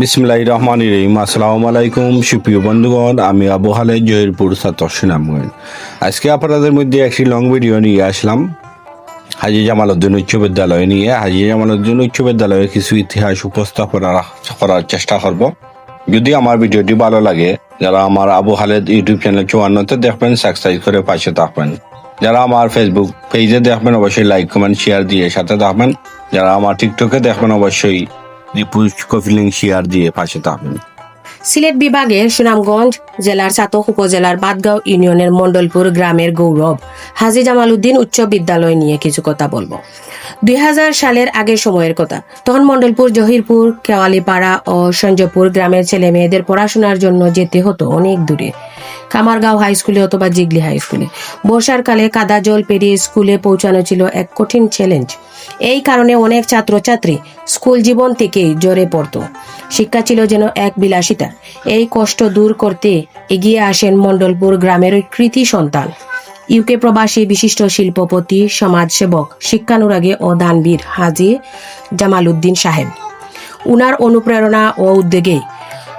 বিসমুল্লাহ রহমান রহিম। আসসালামু আলাইকুম, সুপ্রিয় বন্ধুগণ, আমি আবু হালে জহিরপুর সুনামগঞ্জ। আজকে আপনাদের মধ্যে একটি লং ভিডিও নিয়ে আসলাম। হাজি জামালউদ্দিন উচ্চ বিদ্যালয় নিয়ে। হাজি জামালউদ্দিন উচ্চ বিদ্যালয়ের কিছু ইতিহাস উপস্থাপনা করার চেষ্টা করব। যদি আমার ভিডিওটি ভালো লাগে, যারা আমার আবু হালেদ ইউটিউব চ্যানেল চুয়ান্নতে দেখবেন সাবস্ক্রাইব করে পাশে থাকবেন। যারা আমার ফেসবুক পেজে দেখবেন, অবশ্যই লাইক কমেন্ট শেয়ার দিয়ে সাথে থাকবেন। যারা আমার টিকটকে দেখবেন, অবশ্যই শেয়ার দিয়ে পাশে থাকবেন সিলেট বিভাগের সুনামগঞ্জ জেলার চাতক উপজেলার বাদগাঁও ইউনিয়নের মন্ডলপুর গ্রামের গৌরব হাজি জামাল উদ্দিন উচ্চ বিদ্যালয় নিয়ে কিছু কথা বলব। দুই হাজার সালের আগের সময়ের কথা। তখন মন্ডলপুর জহিরপুর, কেওয়ালিপাড়া ও সঞ্জয়পুর গ্রামের ছেলে মেয়েদের পড়াশোনার জন্য যেতে হতো অনেক দূরে। কামারগাঁও হাই স্কুলে অথবা জিগলি হাই স্কুলে। বর্ষার কালে কাদা জল পেরিয়ে স্কুলে পৌঁছানো ছিল এক কঠিন চ্যালেঞ্জ এই কারণে অনেক ছাত্রছাত্রী স্কুল জীবন থেকেই জ্বরে পড়তো। শিক্ষা ছিল যেন এক বিলাসিতা। এই কষ্ট দূর করতে এগিয়ে আসেন মণ্ডলপুর গ্রামের কৃতি সন্তান। ইউকে প্রবাসী বিশিষ্ট শিল্পপতি, সমাজসেবক, শিক্ষানুরাগী ও দানবীর হাজি জামাল উদ্দিন সাহেব। উনার অনুপ্রেরণা ও উদ্যোগে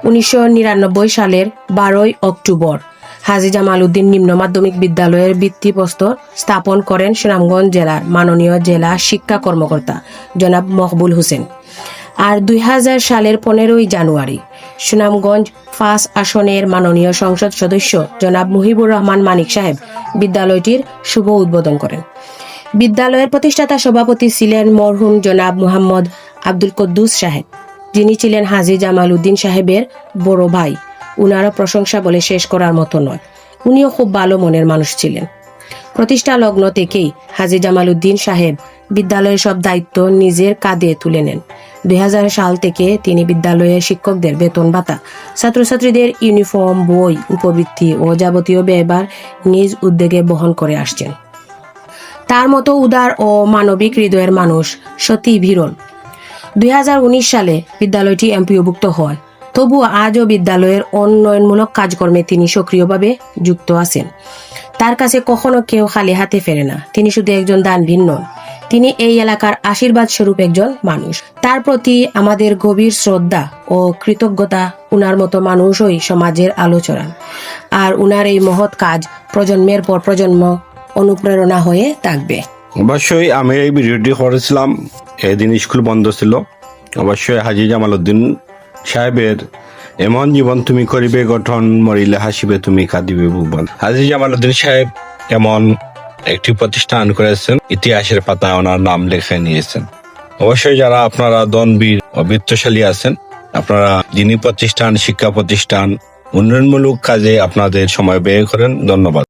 উনিশশো নিরানব্বই সালের বারোই অক্টোবর। হাজি জামাল উদ্দিন নিম্ন মাধ্যমিক বিদ্যালয়ের ভিত্তিপ্রস্তর স্থাপন করেন সুনামগঞ্জ জেলার মাননীয় জেলা শিক্ষা কর্মকর্তা জনাব মকবুল হোসেন। আর দুই হাজার সালের পনেরোই জানুয়ারি, সুনামগঞ্জ ফাঁস আসনের মাননীয় সংসদ সদস্য জনাব মুহিবুর রহমান মানিক সাহেব বিদ্যালয়টির শুভ উদ্বোধন করেন। বিদ্যালয়ের প্রতিষ্ঠাতা সভাপতি ছিলেন মরহুম জনাব মুহাম্মদ আব্দুল কদ্দুস সাহেব। যিনি ছিলেন হাজি জামাল উদ্দিন সাহেবের বড় ভাই। উনারও প্রশংসা বলে শেষ করার মতো নয়। উনিও খুব ভালো মনের মানুষ ছিলেন। প্রতিষ্ঠা লগ্ন থেকেই হাজি জামাল উদ্দিন সাহেব বিদ্যালয়ের সব দায়িত্ব নিজের কাঁধে তুলে নেন। দুই সাল থেকে তিনি বিদ্যালয়ের শিক্ষকদের বেতন ভাতা, ছাত্রছাত্রীদের ইউনিফর্ম, বই, উপবৃত্তি ও যাবতীয় ব্যয়ভার নিজ উদ্যোগে বহন করে আসছেন। তার মতো উদার ও মানবিক হৃদয়ের মানুষ সত্যি বিরল দুই হাজার উনিশ সালে বিদ্যালয়টি এমপিওভুক্ত হয়। তবু আজও বিদ্যালয়ের উন্নয়নমূলক কাজকর্মে তিনি সক্রিয়ভাবে যুক্ত আছেন। তার কাছে কখনো কেউ খালি হাতে ফেরে না। তিনি শুধু একজন দানবীর নন। তিনি এই এলাকার আশীর্বাদ স্বরূপ একজন মানুষ। তার প্রতি আমাদের গভীর শ্রদ্ধা ও কৃতজ্ঞতা উনার মতো মানুষই সমাজের আলোচনা আর উনার এই মহৎ কাজ প্রজন্মের পর প্রজন্ম অনুপ্রেরণা হয়ে থাকবে। অবশ্যই আমি এই ভিডিওটি করেছিলাম। এদিন স্কুল বন্ধ ছিল। অবশ্যই হাজি জামালউদ্দিন সাহেবের এমন জীবন তুমি করিবে, গঠন মরিলে হাসিবে, তুমি কাঁদিবে ভুবন। হাজি জামালউদ্দিন সাহেব এমন একটি প্রতিষ্ঠান করেছেন, ইতিহাসের পাতায় ওনার নাম লেখে নিয়েছেন। অবশ্যই যারা আপনারা দনবীর ও আছেন, আপনারা যিনি প্রতিষ্ঠান, শিক্ষা প্রতিষ্ঠান, উন্নয়নমূলক কাজে আপনাদের সময় ব্যয় করেন। ধন্যবাদ।